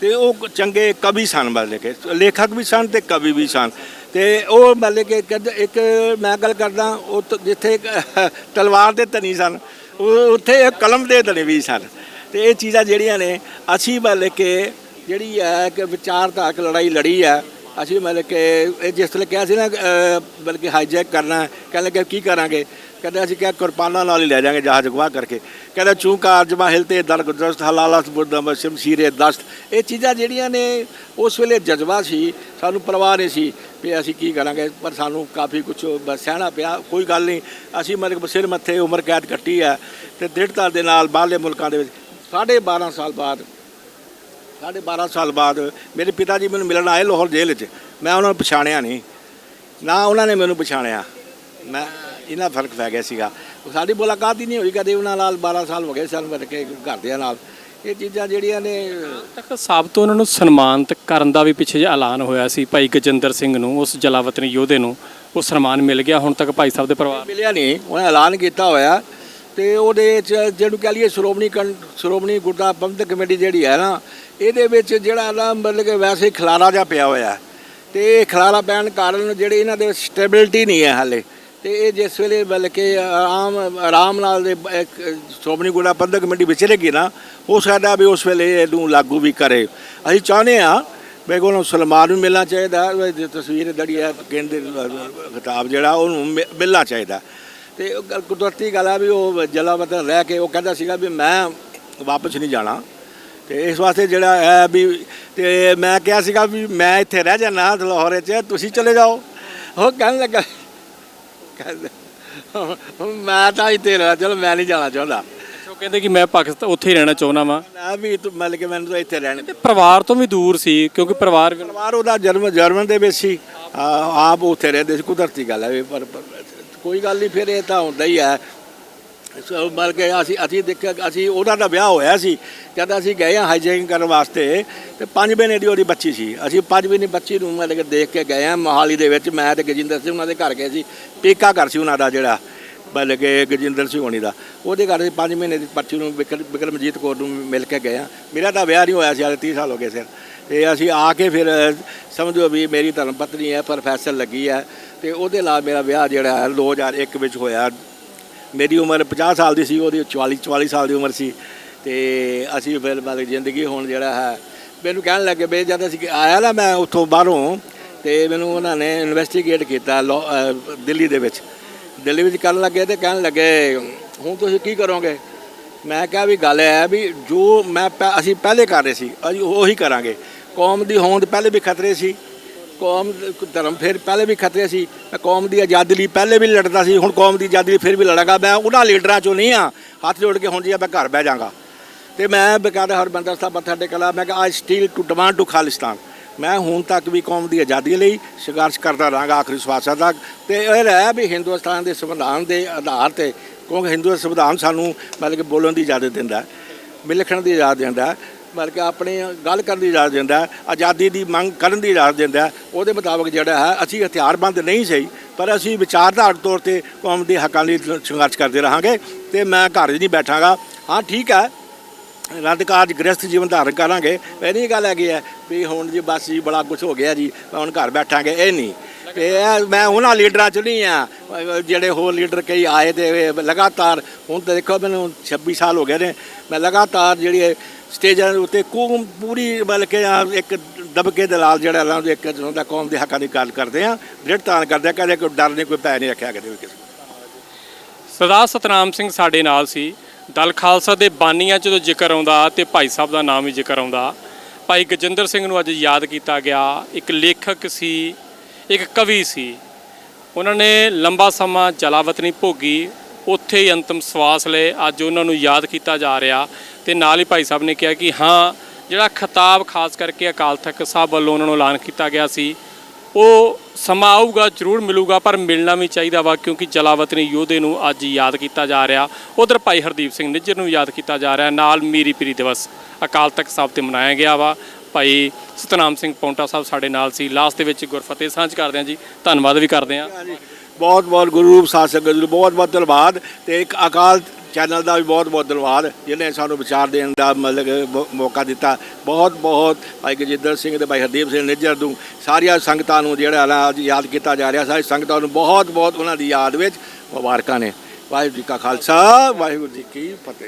ਤੇ ਉਹ ਚੰਗੇ ਕਵੀ ਸਨ, ਮਤਲਬ ਕਿ, ਲੇਖਕ ਵੀ ਸਨ ਤੇ ਕਵੀ ਵੀ ਸਨ। ਤੇ ਉਹ ਮਤਲਬ ਕਿ ਕਹਿੰਦੇ ਇੱਕ ਮੈਂ ਗੱਲ ਕਰਦਾ, ਉਹ ਜਿੱਥੇ ਤਲਵਾਰ ਦੇ ਧਨੀ ਸਨ, ਉਹ ਉੱਥੇ ਕਲਮ ਦੇ ਧਨੀ ਵੀ ਸਨ। ਤੇ ਇਹ ਚੀਜ਼ਾਂ ਜਿਹੜੀਆਂ ਨੇ, ਅਸੀਂ ਮਤਲਬ ਕਿ ਜਿਹੜੀ ਹੈ ਕਿ ਵਿਚਾਰਧਾਰਕ ਲੜਾਈ ਲੜੀ ਹੈ ਅਸੀਂ ਮਤਲਬ ਕਿ ਇਹ ਜਿਸ ਤਰ੍ਹਾਂ ਕਿਹਾ ਸੀ ਨਾ ਅਹ, ਬਲਕਿ ਹਾਈਜੈਕ ਕਰਨਾ ਕਹਿੰਦੇ ਕਿ ਕੀ ਕਰਾਂਗੇ? ਕਹਿੰਦੇ ਅਸੀਂ ਕਿਹਾ ਕੁਰਬਾਨਾਂ ਨਾਲ ਹੀ ਲੈ ਜਾਾਂਗੇ ਜਹਾਜ਼ ਗਵਾ ਕਰਕੇ। ਕਹਿੰਦੇ ਚੂੰ ਕਾਰਜਮਾ ਹਿਲਤੇ ਦਰ ਗੁਦਰਸਤ ਹਲਾਲਤ ਬੁਰਦਮ ਸ਼ਮਸ਼ੀਰੇ ਦਸਤ। ਇਹ ਚੀਜ਼ਾਂ ਜਿਹੜੀਆਂ ਨੇ ਉਸ ਵੇਲੇ ਜਜ਼ਬਾ ਸੀ ਸਾਨੂੰ ਪਰਵਾਹ ਨਹੀਂ ਸੀ ਵੀ ਅਸੀਂ ਕੀ ਕਰਾਂਗੇ ਪਰ ਸਾਨੂੰ ਕਾਫੀ ਕੁਝ ਸਹਿਣਾ ਪਿਆ ਕੋਈ ਗੱਲ ਨਹੀਂ। ਅਸੀਂ ਮਤਲਬ ਸਿਰ ਮੱਥੇ ਉਮਰ ਕੈਦ ਕੱਟੀ ਹੈ ਤੇ ਦ੍ਰਿੜਤਾ ਦੇ ਨਾਲ ਬਾਹਰਲੇ ਮੁਲਕਾਂ ਦੇ ਵਿੱਚ ਸਾਢੇ 12 ਸਾਲ ਬਾਅਦ ਸਾਢੇ 12 ਸਾਲ ਬਾਅਦ ਮੇਰੇ ਪਿਤਾ ਜੀ ਮੈਨੂੰ ਮਿਲਣ ਆਏ ਲਾਹੌਰ ਜੇਲ੍ਹ 'ਚ। ਮੈਂ ਉਹਨਾਂ ਨੂੰ ਪਛਾਣਿਆ ਨਹੀਂ। ਨਾ ਉਹਨਾਂ ਨੇ ਮੈਨੂੰ ਪਛਾਣਿਆ। ਮੈਂ ਇਹਨਾਂ ਫ਼ਰਕ ਪੈ ਗਿਆ ਸੀਗਾ। ਸਾਡੀ ਮੁਲਾਕਾਤ ਹੀ ਨਹੀਂ ਹੋਈ ਕਦੇ ਉਹਨਾਂ ਨਾਲ 12 ਸਾਲ ਹੋ ਗਏ ਸਨ ਮਿਲ ਕੇ ਘਰਦਿਆਂ ਨਾਲ। ਇਹ ਚੀਜ਼ਾਂ ਜਿਹੜੀਆਂ ਨੇ ਤੱਕ ਸਭ ਤੋਂ ਉਹਨਾਂ ਨੂੰ ਸਨਮਾਨਿਤ ਕਰਨ ਦਾ ਵੀ ਪਿੱਛੇ ਜਿਹਾ ਐਲਾਨ ਹੋਇਆ ਸੀ ਭਾਈ ਗਜਿੰਦਰ ਸਿੰਘ ਨੂੰ ਉਸ ਜਲਾਵਤਨੀ ਯੋਧੇ ਨੂੰ। ਉਹ ਸਨਮਾਨ ਮਿਲ ਗਿਆ। ਹੁਣ ਤੱਕ ਭਾਈ ਸਾਹਿਬ ਦੇ ਪਰਿਵਾਰ ਮਿਲਿਆ ਨਹੀਂ। ਉਹਨੇ ਐਲਾਨ ਕੀਤਾ ਹੋਇਆ। ਤੇ ਉਹਦੇ ਚ ਜਿਹਨੂੰ ਕਹ ਲਈਏ ਸ਼੍ਰੋਮਣੀ ਸ਼੍ਰੋਮਣੀ ਗੁਰਦਾ ਪ੍ਰਬੰਧਕ ਕਮੇਟੀ ਜਿਹੜੀ ਹੈ ਨਾ ਇਹਦੇ ਵਿੱਚ ਜਿਹੜਾ ਨਾ ਮਤਲਬ ਕਿ ਵੈਸੇ ਹੀ ਖਲਾਰਾ ਜਿਹਾ ਪਿਆ ਹੋਇਆ ਹੈ। ਤੇ ਇਹ ਖਲਾਰਾ ਪੈਣ ਕਾਰਨ ਜਿਹੜੇ ਇਹਨਾਂ ਦੇ ਸਟੇਬਿਲਿਟੀ ਨਹੀਂ ਹੈ ਹਾਲੇ। ਤੇ ਇਹ ਜਿਸ ਵੇਲੇ ਮਤਲਬ ਕਿ ਆਰਾਮ ਆਰਾਮ ਨਾਲ ਦੇ ਬ- ਇੱਕ ਸ਼੍ਰੋਮਣੀ ਗੁਰਦਾ ਪ੍ਰਬੰਧਕ ਕਮੇਟੀ ਵਿਚਰੇਗੀ ਨਾ ਹੋ ਸਕਦਾ ਵੀ ਉਸ ਵੇਲੇ ਇਹਨੂੰ ਲਾਗੂ ਵੀ ਕਰੇ। ਅਸੀਂ ਚਾਹੁੰਦੇ ਆ ਬਈ ਕੋਲ ਸਲਮਾਨ ਨੂੰ ਮਿਲਣਾ ਚਾਹੀਦਾ ਜੇ ਤਸਵੀਰ ਜਿਹੜੀ ਹੈ ਕਹਿੰਦੇ ਕਿਤਾਬ ਜਿਹੜਾ, ਉਹਨੂੰ ਮਿ- ਮਿਲਣਾ ਚਾਹੀਦਾ। ਤੇ ਕੁਦਰਤੀ ਗੱਲ ਆ ਵੀ ਉਹ ਜਲਾਵਤਨ ਰਹਿ ਕੇ ਉਹ ਕਹਿੰਦਾ ਸੀਗਾ ਵੀ ਮੈਂ ਵਾਪਸ ਨਹੀਂ ਜਾਣਾ। ਤੇ ਇਸ ਵਾਸਤੇ ਜਿਹੜਾ ਹੈ ਵੀ ਤੇ ਮੈਂ ਕਿਹਾ ਸੀਗਾ ਵੀ ਮੈਂ ਇੱਥੇ ਰਹਿ ਜਾਣਾ ਲਾਹੌਰ 'ਚ ਤੁਸੀਂ ਚਲੇ ਜਾਓ। ਉਹ ਕਹਿਣ ਲੱਗਾ ਮੈਂ ਤਾਂ ਇੱਥੇ ਰਹਿਣਾ ਚਲੋ ਮੈਂ ਨਹੀਂ ਜਾਣਾ ਚਾਹੁੰਦਾ। ਉਹ ਕਹਿੰਦੇ ਕਿ ਮੈਂ ਪਾਕਿਸਤਾਨ ਉੱਥੇ ਹੀ ਰਹਿਣਾ ਚਾਹੁੰਦਾ ਵਾਂ। ਨਾ ਵੀ ਤੂੰ ਮਤਲਬ ਕਿ ਮੈਨੂੰ ਤਾਂ ਇੱਥੇ ਰਹਿਣ ਤੇ ਪਰਿਵਾਰ ਤੋਂ ਵੀ ਦੂਰ ਸੀ ਕਿਉਂਕਿ ਪਰਿਵਾਰ ਪਰਿਵਾਰ ਉਹਦਾ ਜਨਮ ਜਰਮਨ ਦੇ ਵਿੱਚ ਸੀ। ਆਪ ਉੱਥੇ ਰਹਿੰਦੇ ਸੀ ਕੁਦਰਤੀ ਗੱਲ ਹੈ ਪਰ ਕੋਈ ਗੱਲ ਨਹੀਂ ਫਿਰ ਇਹ ਤਾਂ ਹੁੰਦਾ ਹੀ ਹੈ। ਸੋ ਬਲਕਿ ਅਸੀਂ ਅਸੀਂ ਦੇਖਿਆ ਅਸੀਂ ਉਹਦਾ ਤਾਂ ਵਿਆਹ ਹੋਇਆ ਸੀ। ਜਦ ਅਸੀਂ ਗਏ ਹਾਂ ਹਾਈਜੈਕਿੰਗ ਕਰਨ ਵਾਸਤੇ ਤੇ ਪੰਜ ਮਹੀਨੇ ਦੀ ਉਹਦੀ ਬੱਚੀ ਸੀ। ਅਸੀਂ ਪੰਜ ਮਹੀਨੇ ਬੱਚੀ ਨੂੰ ਮਤਲਬ ਕਿ ਦੇਖ ਕੇ ਗਏ ਹਾਂ ਮੋਹਾਲੀ ਦੇ ਵਿੱਚ। ਮੈਂ ਤੇ ਗਜਿੰਦਰ ਸਿੰਘ ਉਹਨਾਂ ਦੇ ਘਰ ਗਏ ਸੀ। ਪੇਕਾ ਘਰ ਸੀ ਉਹਨਾਂ ਦਾ ਜਿਹੜਾ, ਮਤਲਬ ਕਿ ਗਜਿੰਦਰ ਸਿੰਘ ਹੋਣੀ ਦਾ। ਉਹਦੇ ਘਰ ਅਸੀਂ ਪੰਜ ਮਹੀਨੇ ਦੀ ਬੱਚੀ ਨੂੰ ਵਿਕਰ- ਵਿਕਰਮਜੀਤ ਕੌਰ ਨੂੰ ਮਿਲ ਕੇ ਗਏ ਹਾਂ। ਮੇਰਾ ਤਾਂ ਵਿਆਹ ਨਹੀਂ ਹੋਇਆ ਸੀ, ਹਾਲੇ 30 ਸਾਲ ਹੋ ਗਏ ਸੀ ਤੇ ਅਸੀਂ ਆ ਕੇ ਫਿਰ ਸਮਝੋ ਵੀ ਮੇਰੀ ਧਰਮ ਪਤਨੀ ਹੈ ਪ੍ਰੋਫੈਸਰ ਲੱਗੀ ਹੈ। ਤੇ ਉਹਦੇ ਨਾਲ ਮੇਰਾ ਵਿਆਹ ਜਿਹੜਾ ਹੈ 2001 ਵਿੱਚ ਹੋਇਆ। ਮੇਰੀ ਉਮਰ 50 ਸਾਲ ਦੀ ਸੀ, ਉਹਦੀ 44 44 ਸਾਲ ਦੀ ਉਮਰ ਸੀ। ਤੇ ਅਸੀਂ ਫਿਰ ਮਤਲਬ ਜ਼ਿੰਦਗੀ ਹੁਣ ਜਿਹੜਾ ਹੈ, ਮੈਨੂੰ ਕਹਿਣ ਲੱਗੇ ਬਈ ਜਦ ਅਸੀਂ ਆਇਆ ਨਾ ਮੈਂ ਉੱਥੋਂ ਬਾਹਰੋਂ, ਤੇ ਮੈਨੂੰ ਉਹਨਾਂ ਨੇ ਇਨਵੈਸਟੀਗੇਟ ਕੀਤਾ ਲੋ- ਦਿੱਲੀ ਦੇ ਵਿੱਚ। ਦਿੱਲੀ ਵਿੱਚ ਕਰਨ ਲੱਗੇ ਤੇ ਕਹਿਣ ਲੱਗੇ, ਹੁਣ ਤੁਸੀਂ ਕੀ ਕਰੋਗੇ? ਮੈਂ ਕਿਹਾ ਵੀ ਗੱਲ ਹੈ ਵੀ ਜੋ ਮੈਂ ਪਹਿ- ਅਸੀਂ ਪਹਿਲੇ ਕਰ ਰਹੇ ਸੀ, ਅਸੀਂ ਉਹੀ ਕਰਾਂਗੇ। ਕੌਮ ਦੀ ਹੋਂਦ ਪਹਿਲੇ ਵੀ ਖਤਰੇ ਸੀ। ਕੌਮ ਧਰਮ ਫਿਰ ਪਹਿਲੇ ਵੀ ਖਤਰੇ ਸੀ। ਮੈਂ ਕੌਮ ਦੀ ਆਜ਼ਾਦੀ ਲਈ ਪਹਿਲੇ ਵੀ ਲੜਦਾ ਸੀ ਹੁਣ ਕੌਮ ਦੀ ਆਜ਼ਾਦੀ ਲਈ ਫਿਰ ਵੀ ਲੜਾਂਗਾ। ਮੈਂ ਉਹਨਾਂ ਲੀਡਰਾਂ ਚੋਂ ਨਹੀਂ ਆ ਹੱਥ ਜੋੜ ਕੇ ਹੁਣ ਜੀ ਮੈਂ ਘਰ ਬਹਿ ਜਾਗਾ। ਤੇ ਮੈਂ ਬਕਾਇਦਾ ਹਰਬੰਦਰ ਸਾਹਿਬ ਮੱਥਾ ਟੇਕਲਾ ਮੈਂ ਕਿਹਾ I still to demand to Khalistan ਮੈਂ ਹੁਣ ਤੱਕ ਵੀ ਕੌਮ ਦੀ ਆਜ਼ਾਦੀ ਲਈ ਸੰਘਰਸ਼ ਕਰਦਾ ਰਹਾਂਗਾ ਆਖਰੀ ਸਵਾਸਾਂ ਤੱਕ ਤੇ ਇਹ ਹੈ ਵੀ ਹਿੰਦੁਸਤਾਨ ਦੇ ਸੰਵਿਧਾਨ ਦੇ ਆਧਾਰ ਤੇ ਕਿਉਂਕਿ ਹਿੰਦੂ ਸੰਵਿਧਾਨ ਸਾਨੂੰ ਮਤਲਬ ਕਿ ਬੋਲਣ ਦੀ ਇਜਾਜ਼ਤ ਦਿੰਦਾ ਹੈ, ਲਿਖਣ ਦੀ ਇਜਾਜ਼ਤ ਦਿੰਦਾ ਹੈ, ਮਤਲਬ ਕਿ ਆਪਣੀ ਗੱਲ ਕਰਨ ਦੀ ਇਜਾਜ਼ਤ ਦਿੰਦਾ ਹੈ, ਆਜ਼ਾਦੀ ਦੀ ਮੰਗ ਕਰਨ ਦੀ ਇਜਾਜ਼ਤ ਦਿੰਦਾ ਹੈ। ਉਹਦੇ ਮੁਤਾਬਕ ਜਿਹੜਾ ਹੈ ਅਸੀਂ ਹਥਿਆਰਬੰਦ ਨਹੀਂ ਸਹੀ ਪਰ ਅਸੀਂ ਵਿਚਾਰਧਾਰਕ ਤੌਰ ਤੇ ਕੌਮ ਦੇ ਹੱਕਾਂ ਲਈ ਸੰਘਰਸ਼ ਕਰਦੇ ਰਹਾਂਗੇ ਤੇ ਮੈਂ ਘਰ 'ਚ ਨਹੀਂ ਬੈਠਾਂਗਾ। ਹਾਂ ਠੀਕ ਹੈ ਰੱਦ ਕਾਰਜ ਗ੍ਰਸਥ ਜੀਵਨ ਧਾਰਨ ਕਰਾਂਗੇ। ਪਹਿਲੀ ਗੱਲ ਹੈਗੀ ਹੈ ਵੀ ਹੁਣ ਜੀ ਬਸ ਜੀ ਬੜਾ ਕੁਝ ਹੋ ਗਿਆ ਜੀ ਹੁਣ ਘਰ ਬੈਠਾਂਗੇ ਇਹ ਨਹੀਂ। ਤੇ ਇਹ ਮੈਂ ਉਹਨਾਂ ਲੀਡਰਾਂ ਚ ਨਹੀਂ ਆ ਜਿਹੜੇ ਹੋਰ ਲੀਡਰ ਕਈ ਆਏ ਤੇ ਲਗਾਤਾਰ ਹੁਣ ਤਾਂ ਦੇਖੋ ਮੈਨੂੰ 26 ਸਾਲ ਹੋ ਗਏ ਨੇ ਮੈਂ ਲਗਾਤਾਰ ਜਿਹੜੀ ਸਟੇਜਾਂ ਦੇ ਉੱਤੇ ਕੌਮ ਪੂਰੀ ਬਲਕਿ ਆ ਇੱਕ ਦਬਕੇ ਦੇ ਨਾਲ ਜਿਹੜਾ ਨਾ ਇੱਕ ਜਦੋਂ ਦਾ ਕੌਮ ਦੇ ਹੱਕਾਂ ਦੀ ਗੱਲ ਕਰਦੇ ਆ ਦ੍ਰਿੜਤਾਨ ਕਰਦੇ ਆ ਕਦੇ ਕੋਈ ਡਰ ਨਹੀਂ, ਕੋਈ ਭੈ ਨਹੀਂ ਰੱਖਿਆ ਕਦੇ ਵੀ ਕਿਸੇ ਸਰਦਾਰ ਸਤਨਾਮ ਸਿੰਘ ਸਾਡੇ ਨਾਲ ਸੀ। ਦਲ ਖਾਲਸਾ ਦੇ ਬਾਨੀਆਂ 'ਚ ਜਦੋਂ ਜ਼ਿਕਰ ਆਉਂਦਾ ਤੇ ਭਾਈ ਸਾਹਿਬ ਦਾ ਨਾਮ ਵੀ ਜ਼ਿਕਰ ਆਉਂਦਾ, ਭਾਈ ਗਜਿੰਦਰ ਸਿੰਘ ਨੂੰ ਅੱਜ ਯਾਦ ਕੀਤਾ ਗਿਆ। ਇੱਕ ਲੇਖਕ ਸੀ, ਇੱਕ ਕਵੀ ਸੀ। ਉਹਨਾਂ ਨੇ ਲੰਬਾ ਸਮਾਂ ਜਲਾਵਤਨੀ ਭੋਗੀ ਉੱਥੇ ਹੀ ਅੰਤਮ ਸਵਾਸ ਲਏ, ਅੱਜ ਉਹਨਾਂ ਨੂੰ ਯਾਦ ਕੀਤਾ ਜਾ ਰਿਹਾ ਤੇ ਨਾਲ ਹੀ ਭਾਈ ਸਾਹਿਬ ਨੇ ਕਿਹਾ ਕਿ ਹਾਂ, ਜਿਹੜਾ ਖਿਤਾਬ ਖਾਸ ਕਰਕੇ ਅਕਾਲ ਤਖਤ ਸਾਹਿਬ ਵੱਲੋਂ ਉਹਨਾਂ ਨੂੰ ਐਲਾਨ ਕੀਤਾ ਗਿਆ ਸੀ, ਉਹ ਸਮਾਂ ਆਊਗਾ, ਜ਼ਰੂਰ ਮਿਲੂਗਾ, ਪਰ ਮਿਲਣਾ ਵੀ ਚਾਹੀਦਾ ਵਾ, ਕਿਉਂਕਿ ਜਲਾਵਤਨੀ ਯੋਧੇ ਨੂੰ ਅੱਜ ਯਾਦ ਕੀਤਾ ਜਾ ਰਿਹਾ। ਉਧਰ ਭਾਈ ਹਰਦੀਪ ਸਿੰਘ ਨਿੱਜਰ ਨੂੰ ਯਾਦ ਕੀਤਾ ਜਾ ਰਿਹਾ, ਨਾਲ ਮੀਰੀ ਪੀਰੀ ਦਿਵਸ ਅਕਾਲ ਤਖਤ ਸਾਹਿਬ ਤੇ ਮਨਾਇਆ ਗਿਆ ਵਾ। ਭਾਈ ਸਤਨਾਮ ਸਿੰਘ ਪੌਂਟਾ ਸਾਹਿਬ ਸਾਡੇ ਨਾਲ ਸੀ। ਲਾਸਟ ਦੇ ਵਿੱਚ ਗੁਰਫਤਿਹ ਸਾਂਝ ਕਰਦੇ ਹਾਂ ਜੀ। ਧੰਨਵਾਦ ਵੀ ਕਰਦੇ ਹਾਂ। ਬਹੁਤ ਬਹੁਤ ਗੁਰੂ ਰੂਪ ਸਾਧ ਸੰਗਤ ਨੂੰ ਬਹੁਤ ਬਹੁਤ ਧੰਨਵਾਦ ਤੇ ਇੱਕ ਅਕਾਲ ਚੈਨਲ ਦਾ ਵੀ ਬਹੁਤ ਬਹੁਤ ਧੰਨਵਾਦ, ਜਿਹਨੇ ਸਾਨੂੰ ਵਿਚਾਰ ਦੇਣ ਦਾ ਮਤਲਬ ਕਿ ਮੌਕਾ ਦਿੱਤਾ। ਬਹੁਤ ਬਹੁਤ ਭਾਈ ਗਜਿੰਦਰ ਸਿੰਘ ਤੇ ਭਾਈ ਹਰਦੀਪ ਸਿੰਘ ਨਿੱਜਰ ਨੂੰ, ਸਾਰੀਆਂ ਸੰਗਤਾਂ ਨੂੰ ਜਿਹੜਾ ਨਾ ਅੱਜ ਯਾਦ ਕੀਤਾ ਜਾ ਰਿਹਾ, ਸਾਰੀ ਸੰਗਤਾਂ ਨੂੰ ਬਹੁਤ ਬਹੁਤ ਉਹਨਾਂ ਦੀ ਯਾਦ ਵਿੱਚ ਮੁਬਾਰਕਾਂ ਨੇ। ਵਾਹਿਗੁਰੂ ਜੀ ਕਾ ਖਾਲਸਾ, ਵਾਹਿਗੁਰੂ ਜੀ ਕੀ ਫਤਿਹ।